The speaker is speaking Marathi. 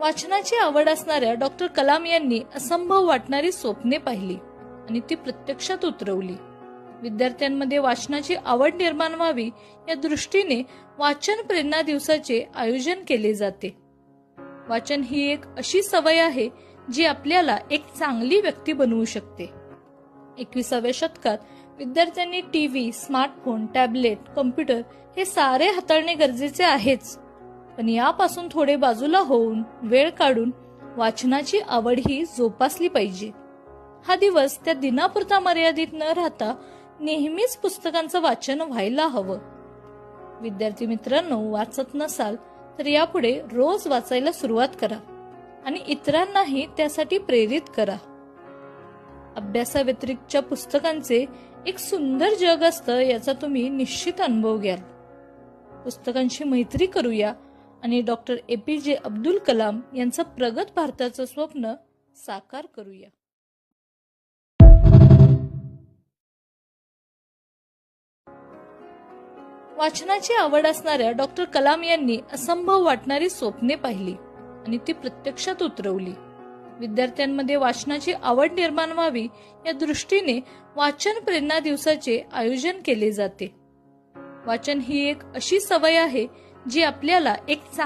वाचनाची आवड असणाऱ्या डॉक्टर कलाम यांनी असंभव वाटणारी स्वप्ने पाहिली आणि ती प्रत्यक्षात उतरवली. विद्यार्थ्यांमध्ये वाचनाची आवड निर्माण व्हावी या दृष्टीने वाचन प्रेरणा दिवसाचे आयोजन केले जाते. वाचन ही एक अशी सवय आहे जी आपल्याला एक चांगली व्यक्ती बनवू शकते. एकविसाव्या शतकात विद्यार्थ्यांनी टीव्ही स्मार्टफोन टॅबलेट कम्प्युटर हे सारे हाताळणे गरजेचे आहेच. पण यापासून थोडे बाजूला होऊन वेळ काढून वाचनाची आवड ही जोपासली पाहिजे. हा दिवस त्या दिनापुरता मर्यादित न राहता नेहमीच पुस्तकांचं वाचन व्हायला हवं. विद्यार्थी मित्रांनो वाचत नसाल तर यापुढे रोज वाचायला सुरुवात करा आणि इतरांनाही त्यासाठी प्रेरित करा. अभ्यासाव्यतिरिक्तच्या पुस्तकांचे एक सुंदर जग असतं याचा तुम्ही निश्चित अनुभव घ्याल. पुस्तकांशी मैत्री करूया आणि डॉक्टर ए पी जे अब्दुल कलाम यांचं प्रगत भारताचं स्वप्न साकार करूया. वाचनाची आवड असणाऱ्या डॉक्टर कलाम यांनी असंभव वाटणारी स्वप्ने पाहिली आणि ती प्रत्यक्षात उतरवली. विद्यार्थ्यांमध्ये वाचनाची आवड निर्माण व्हावी या दृष्टीने वाचन प्रेरणा दिवसाचे आयोजन केले जाते. वाचन ही एक अशी सवय आहे जी आपल्याला एक चांग-